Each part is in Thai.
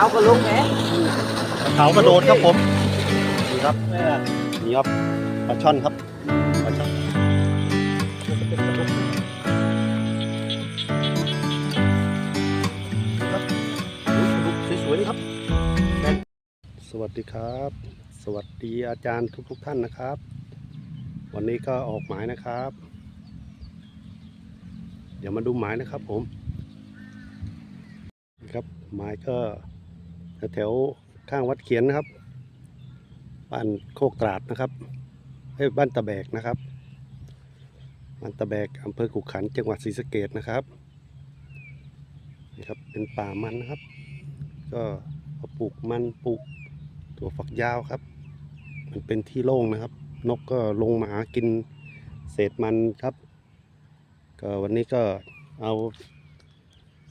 ขาวก็ลงแหมเขากระโดดครับผมนี่ครับนี่ครับปลาช่อนครับปลาช่อนครับโอ้ยปลาดุกสวยๆนี่ครับ สวัสดีครับ สวัสดีอาจารย์ทุกๆท่านนะครับ วันนี้ก็ออกหมายนะครับ เดี๋ยวมาดูหมายนะครับผมนี่ครับหมายก็ แถวข้างวัดเขียนนะครับ บ้านโคกตราดนะครับเอ้บ้านตะแบกนะครับ บ้านตะแบกอำเภอกุขันจังหวัดศรีสะเกดนะครับนี่ครับเป็นป่ามันนะครับ ก็ปลูกมันปลูกถั่วฝักยาวครับ มันเป็นที่โล่งนะครับ นกก็ลงมาหากินเศษมันครับ ก็วันนี้ก็เอา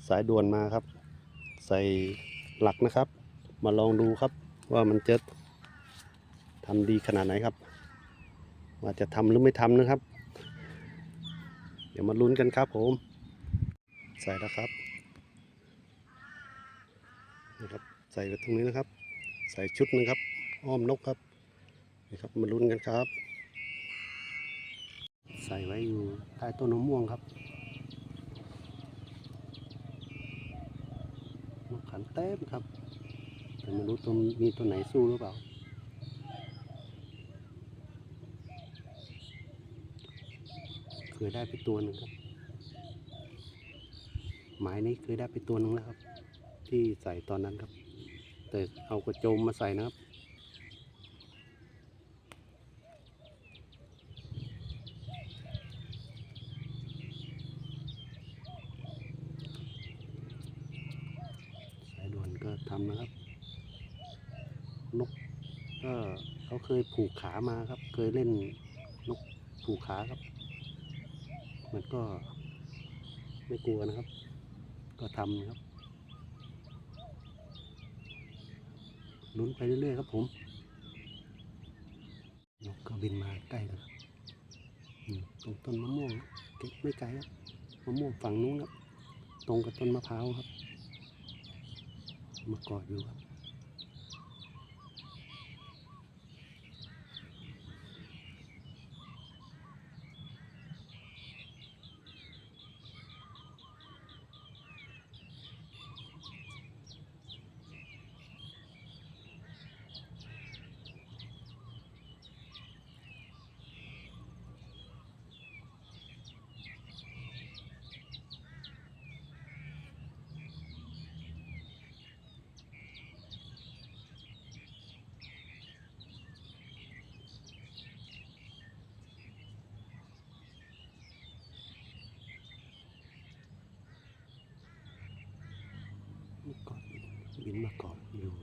สายด่วนมาครับ ใส่หลักนะครับ มาลองดูครับ ว่ามันจะทำดีขนาดไหนครับ ว่าจะทำหรือไม่ทำนะครับ เดี๋ยวมาลุ้นกันครับผม ใส่แล้วครับนะครับ ใส่ไปตรงนี้นะครับ ใส่ชุดหนึงครับ อ้อมนกครับนี่ครับมาลุ้นกันครับ ใส่ไว้อยู่ใต้ต้นมะม่วงครับนกขันเต็มครับ แต่ไม่รู้ตัวมีตัวไหนสู้หรือเปล่า เคยได้ไปตัวหนึ่งครับ หมายนี้เคยได้ไปตัวหนึ่งแล้วครับ ที่ใส่ตอนนั้นครับ แต่เอากระโจมมาใส่นะครับสายด่วนก็ทำนะครับ นกก็เขาเคยผูกขามาครับ เคยเล่นนกผูกขาครับ มันก็ไม่กลัวนะครับ ก็ทำครับลุ้นไปเรื่อยๆครับผมนกก็บินมาใกล้แล้วครับตรงต้นมะม่วงเก็บไม่ไกลครับมะม่วงฝั่งนู้นครับ ตรงกับต้นมะพร้าวครับ มากอดอยู่ครับ มากอดอยู่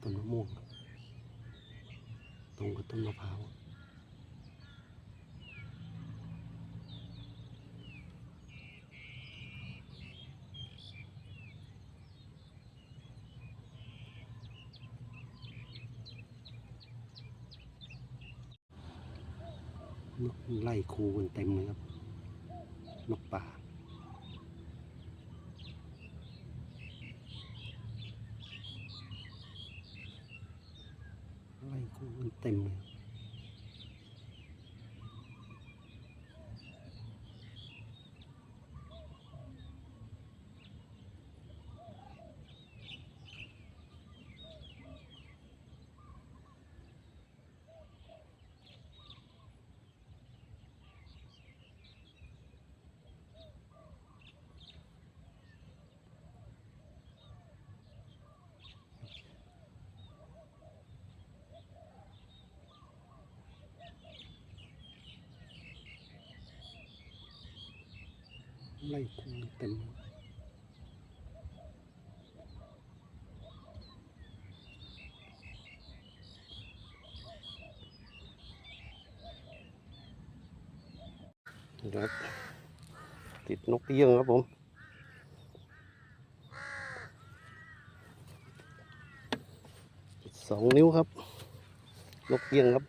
ต้นมะม่วงตรงกับต้นมะพร้าวนกไล่คูกันเต็มเลยครับ นกป่า ไล่คูเต็มครับติดนกเอี้ยงครับผมสองนิ้วครับ นกเอี้ยงครับ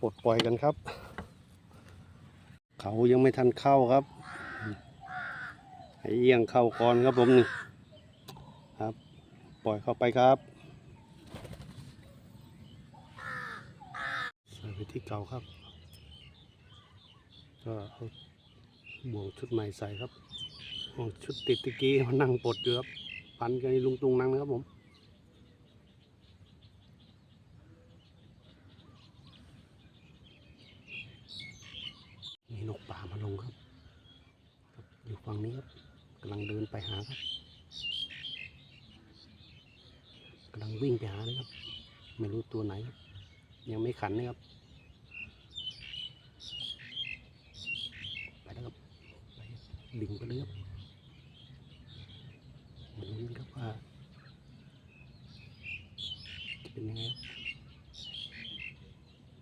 ปลดปล่อยกันครับ เขายังไม่ทันเข้าครับให้เอียงเข้าก่อนครับผมนี่ครับ ปล่อยเข้าไปครับใส่ไปที่เก่าครับ ก็เอาบ่วงชุดใหม่ใส่ครับบ่วงชุดติดตะกี้มันนั่งปลดอยู่ครับพันกันลุงตุงนั่งนะครับผมนกป่ามา ลงครับ อยู่ฝั่งนี้ครับกำลังเดินไปหาครับกำลังวิ่งไปหาเลยครับ ไม่รู้ตัวไหนครับ ยังไม่ขันนะครับ ไปแล้วครับไปดิ่งไปเลยครับมาลุ้นครับว่าจะเป็นยังไงครับ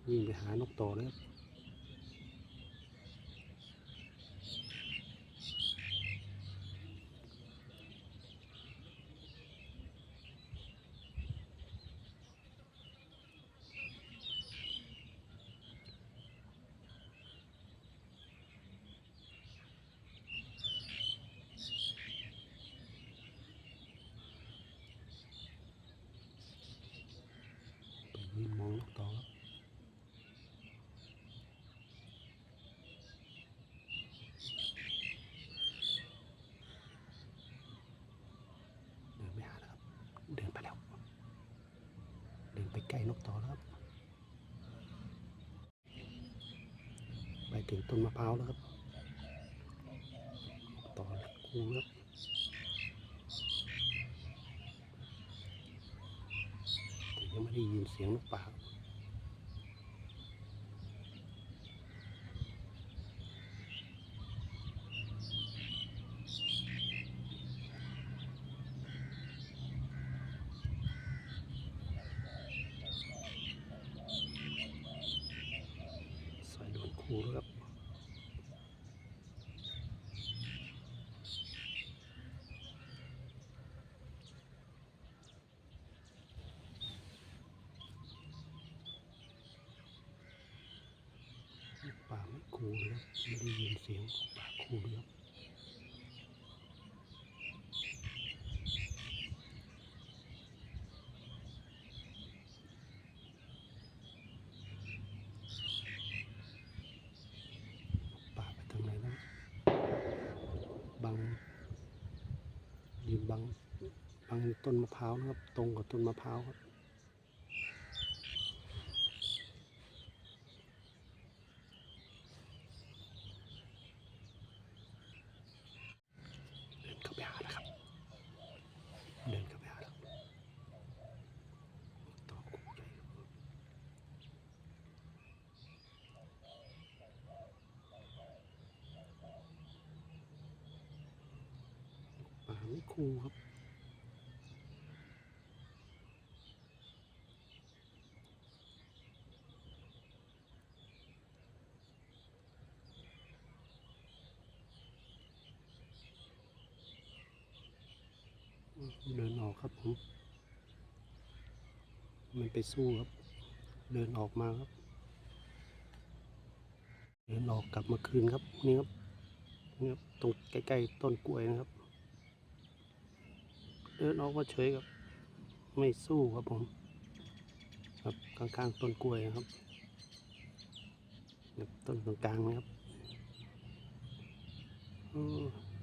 วิ่งไปหานกต่อเลยครับ นมองนกตอครับเดินไปหาแล้วครับ เดินไปแล้ว เดินไปใกล้นกตอแล้วครับ ไปถึงต้นมะพร้าวแล้วครับ ต่อคู่ครับ แต่ ยังไม่ได้ยินเสียงนกป่ากรับสายด่วนคู่แล้วครับ ป่าไม่คูเลยครับไม่ได้ยินเสียงของป่าคูเลยครับป่าไปทางไหนแล้วบังยืนบังบังต้นมะพร้าวนะครับ ตรงกับต้นมะพร้าวครับ เดินเข้าไปหาแล้วครับ เดินเข้าไปหาแล้วต่อคู่ใหญ่ครับป่าไม่ คูครับ เดินออกครับผมไม่ไปสู้ครับ เดินออกมาครับ เดินออกกลับมาคืนครับนี่ครับนี่ครับตรงใกล้ๆต้นกล้วยนะครับ เดินออกมาเฉยครับ ไม่สู้ครับผม ครับข้างๆต้นกล้วยนะครับครับ ต้นตรงกลางนะครับ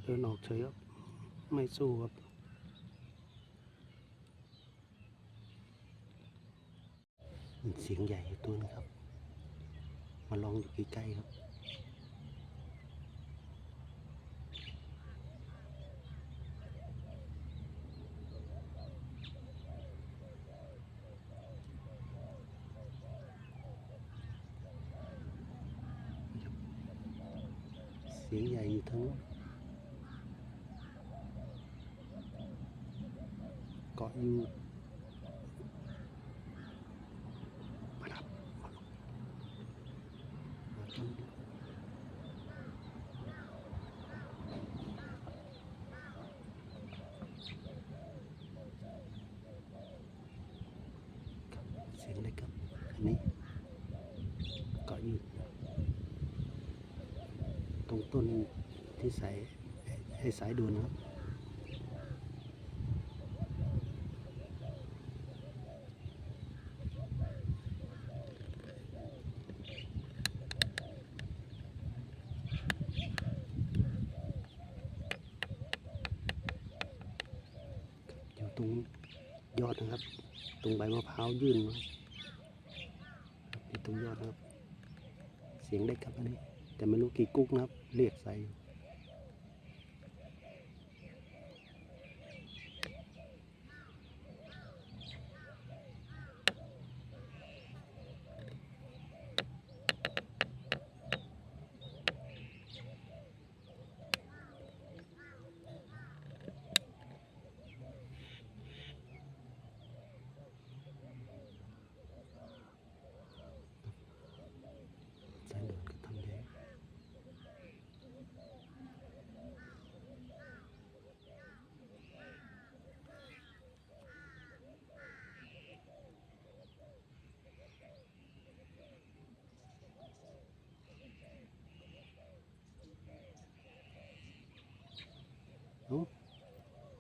เดินออกเฉยครับ ไม่สู้ครับเสียงใหญ่อยู่ตัวนึงครับ มาลองอยู่ใกล้ๆครับ สียงใหญ่อยู่ทั้งนู้นเกาะอยู่มาดับมาลงมาต้นเดียวครับเสียงเล็กครับ อันนี้เกาะอยู่ รงต้นที่ใส่ให้ สายด่วนะครับอยู่ตรงยอดนะครับ ตรงใบมะพร้าวยื่นมาตรงยอดนะครับ เสียงเล็กครับอันนี้ แต่ไม่รู้กี่กุ๊กนะครับ เรียกใส่อยู่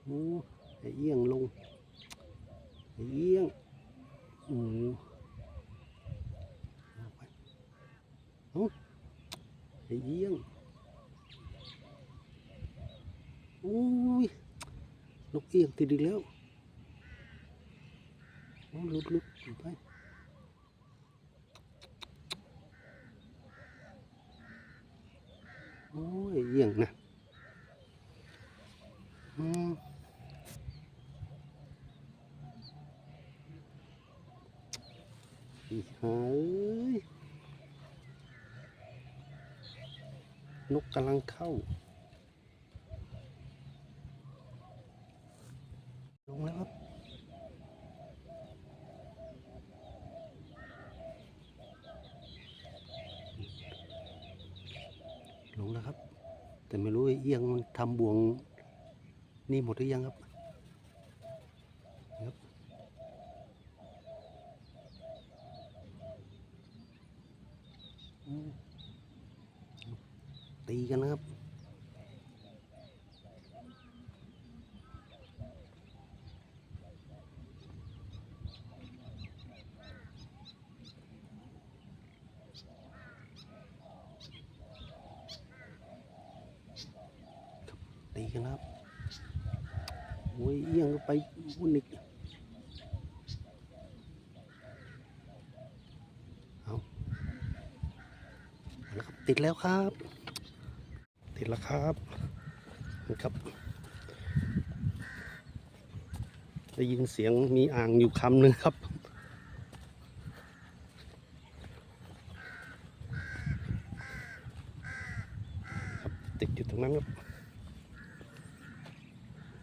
โอ้เอียงลงเอียงโอ้เอาไปเอาไอ้เอี้ยงโอ้ยนกเอียงติดอีกแล้วโอ้ลุดลุดไปโอ้ยเอียงนะ อืมอีหาเอ้ยน กำลังเข้า ลงแล้วครับ ลงแล้วครับ แต่ไม่รู้เอียงมันทำบ่วงนี่หมดหรือยังครับครับอืม ตีกันนะครับ ตีกันครับโอ้ยเอียงไปวุ่นอีกเอาเอาละครับติดแล้วครับ ติดแล้วครับนี่ครับ ได้ยินเสียงมีอ่างอยู่คำหนึ่งครับครับ ติดอยู่ตรงนั้นครับ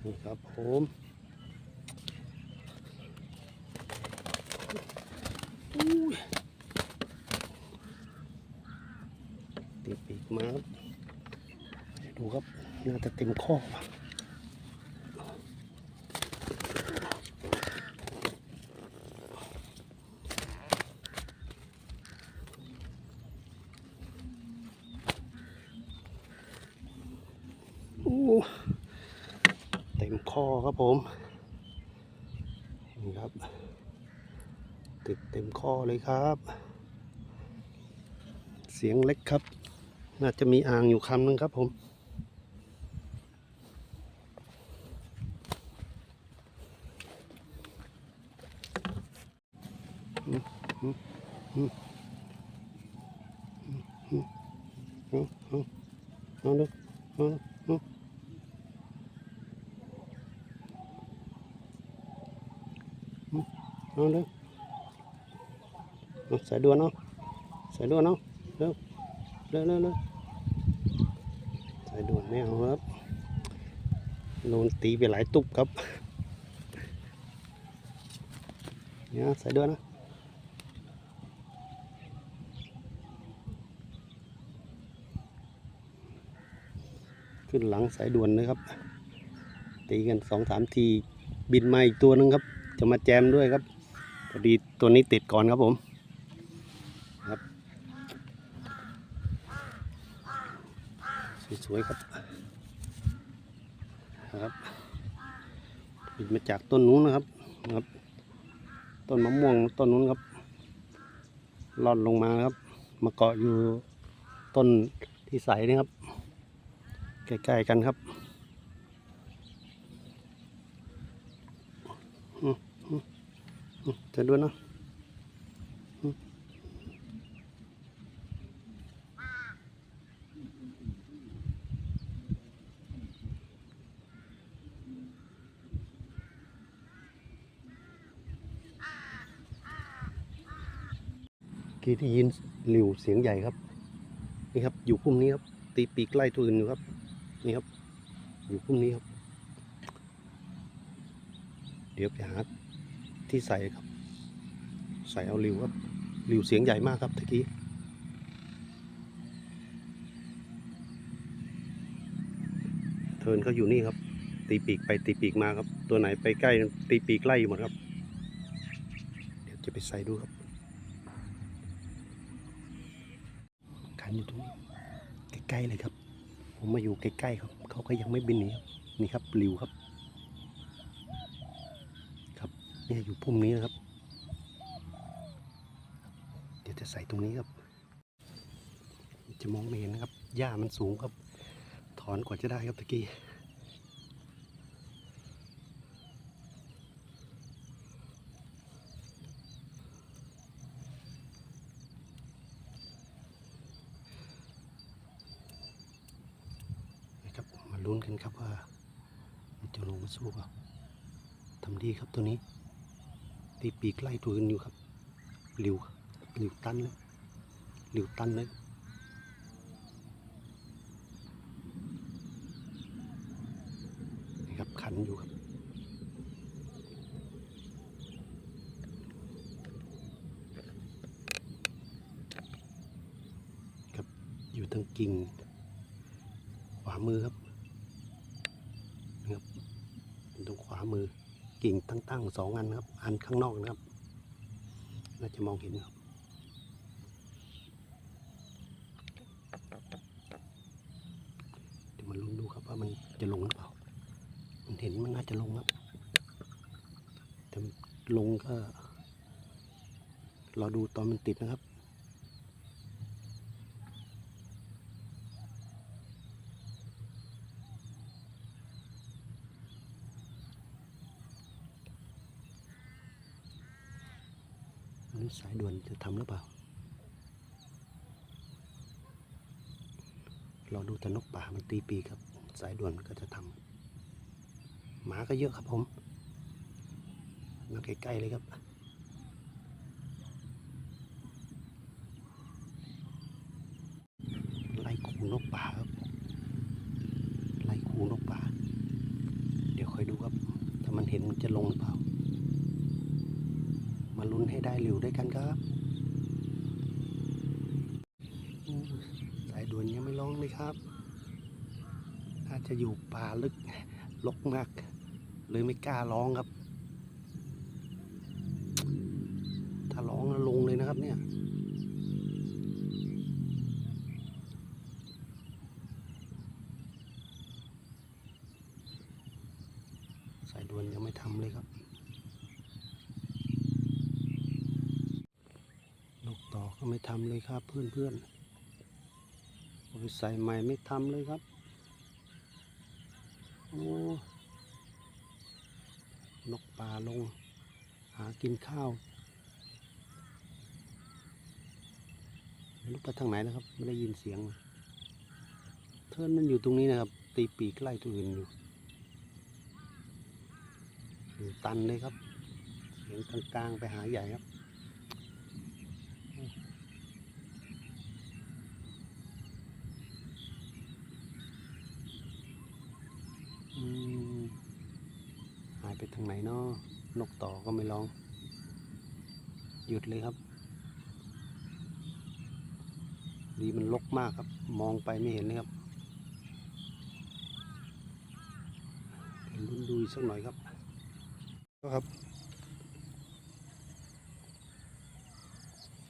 นี่ครับผมอุ้ยติดปีกมาครับดูครับ น่าจะเต็มข้อว่ะโอ้ เต็มข้อครับผมนี่ครับ ติดเต็มข้อเลยครับ เสียงเล็กครับ น่าจะมีอ่างอยู่คำนึงครับผม อืมอืมอืมอืมอืมอืมเอาดูเอาดูเอา เอาเร็วเอา สายด่วนเอาะสายด่วนเอาเร็วเร็วเร็วเร็วสายด่วนไม่เอาครับโดนตีไปหลายตุบครับเนี่ยสายด่วนนะขึ้นหลังสายด่วนเลยครับ ตีกันสองสามทีบินมาอีกตัวหนึงครับ จะมาแจมด้วยครับพอดีตัวนี้ติดก่อนครับผมครับ ส วยครับครับบินมาจากต้นนู้นนะครับครับ ต้นมะม่วงต้นนู้นครับลอดลงมาครับ มาเกาะอยู่ต้นที่ใสนี่ครับ ใกล้ๆกันครับจะด้วยเนาะ กี่ได้ยินหลิวเสียงใหญ่ครับ นี่ครับ อยู่พุ่มนี้ครับตีปีกไล่ตัวอื่นอยู่ครับ นี่ครับ อยู่พุ่มนี้ครับ เดี๋ยวไปหาที่ใส่ครับ ใส่เอาหลิวครับหลิวเสียงใหญ่มากครับตะกี้เทิร์นเขาอยู่นี่ครับ ตีปีกไปตีปีกมาครับ ตัวไหนไปใกล้ตีปีกไล่อยู่หมดครับ เดี๋ยวจะไปใส่ดูครับ อยู่ตรงนี้ใกล้ๆเลยครับ ผมมาอยู่ใกล้ๆครับเขาก็ยังไม่บินหนีครับนี่ครับหลิวครับ ครับเนี่ยอยู่พุ่มนี้นะครับ เดี๋ยวจะใส่ตรงนี้ครับ จะมองไม่เห็นนะครับหญ้ามันสูงครับ ถอนกว่าจะได้ครับตะกี้ นะครับมา ลุ้นกันครับว่าจะลงมาสู้เปล่าทำดีครับตัวนี้ตีปีกไล่ตัวอื่นอยู่ครับหลิวหลิวตันเลยหลิวตันเลยนี่ครับขันอยู่ครับครับอยู่ทั้งกิ่งขวามือครับ งขวามือกิ่งตั้งๆสองอันครับ อันข้างนอกนะครับน่าจะมองเห็นครับเดี๋ยวมาลุ้นดูครับว่ามันจะลงหรือเปล่า มันเห็นมันน่าจะลงครับแต่ลงก็รอดูตอนมันติดนะครับ สายด่วนจะทำหรือเปล่าราดูแต่นกป่ามันตีปีครับ สายด่วนมันก็จะทำหมาก็เยอะครับผมมาใกล้ๆเลยครับไล่ขู่นกป่าครับไล่ขู่นกป่า เดี๋ยวคอยดูครับ ถ้ามันเห็นมันจะลงหรือเปล่า มาลุ้นให้ได้หลิวด้วยกันครับอืมสายด่วนยังไม่ร้องเลยครับอาจจะอยู่ป่าลึกลกมากเลยไม่กล้าร้องครับ ถ้าร้องแล้วลงเลยนะครับเนี่ย สายด่วนยังไม่ทำเลยครับ นกต่อก็ไม่ทำเลยครับเพื่อนเอนๆบริษัทใหม่ไม่ทำเลยครับโอ้นกป่าลง หากินข้าวไม่รู้ไปทางไหนนะครับ ไม่ได้ยินเสียงเลยเทินมันอยู่ตรงนี้นะครับ ตีปีกไล่ตัวอื่นอยู่อยู่ตันเลยครับเสียงกลางๆไปหาใหญ่ครับ หายไปทางไหนเนาะนกต่อก็ไม่ร้อง หยุดเลยครับ ดีมันลกมากครับ มองไปไม่เห็นเลยครับเดี๋ยวลุ้นดูสักหน่อยครับครับ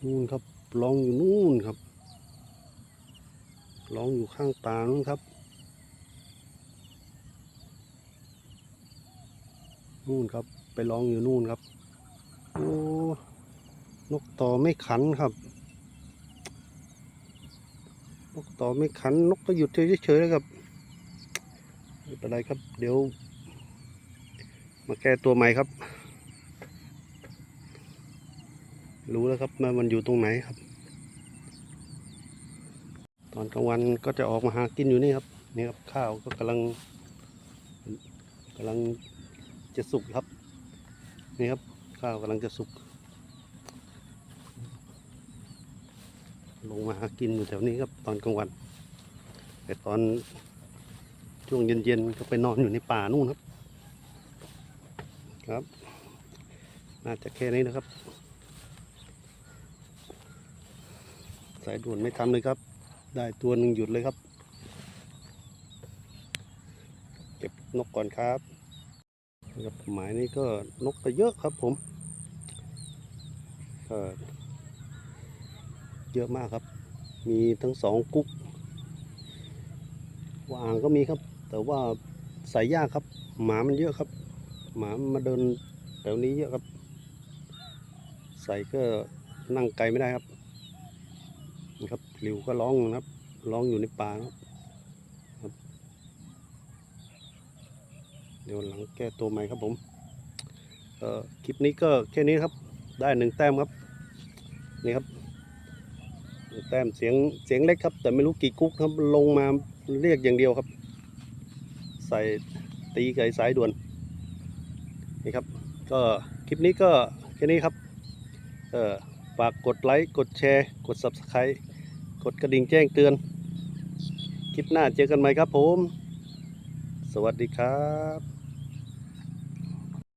นู่นครับร้องอยู่นู่นครับร้องอยู่ข้างป่านู่นครับ นู่นครับ ไปร้องอยู่นู่นครับโอ้นกต่อไม่ขันครับ นกต่อไม่ขัน นกก็หยุดเฉยๆแล้วครับไม่เป็นไรครับ เดี๋ยว มาแก้ตัวใหม่ครับ รู้แล้วครับว่ามันอยู่ตรงไหนครับ ตอนกลางวันก็จะออกมาหากินอยู่นี่ครับ นี่ครับข้าวก็กำลังกำลัง จะสุกครับ นี่ครับ ข้าวกำลังจะสุก ลงมาหากินอยู่แถวนี้ครับตอนกลางวัน แต่ตอนช่วงเย็นๆก็ไปนอนอยู่ในป่านู่นครับ ครับ น่าจะแค่นี้นะครับ สายด่วนไม่ทำเลยครับ ได้ตัวหนึ่งหยุดเลยครับ เก็บนกก่อนครับ ครับหมายนี้ก็นกก็เยอะครับผมก็เยอะมากครับ มีทั้งสองกุ๊กวางก็มีครับ แต่ว่าใส่ยากครับ หมามันเยอะครับ หมามาเดินแถวนี้เยอะครับ ใส่ก็นั่งไกลไม่ได้ครับนี่ครับหลิวก็ร้องนะครับ ร้องอยู่ในป่านะครับ ดี๋ยวหลังแก้ตัวใหม่ครับผมเอ่อคลิปนี้ก็แค่นี้ครับ ได้หนึ่งแต้มครับ นี่ครับหนึ่งแต้มเสียงเสียงเล็กครับ แต่ไม่รู้กี่กุ๊กครับลงมาเรียกอย่างเดียวครับ ใส่ตีไก่สายด่วนนี่ครับ ก็คลิปนี้ก็แค่นี้ครับเออฝากกดไลค์กดแชร์ กด Subscribe กดกระดิ่งแจ้งเตือน คลิปหน้าเจอกันใหม่ครับผม สวัสดีครับ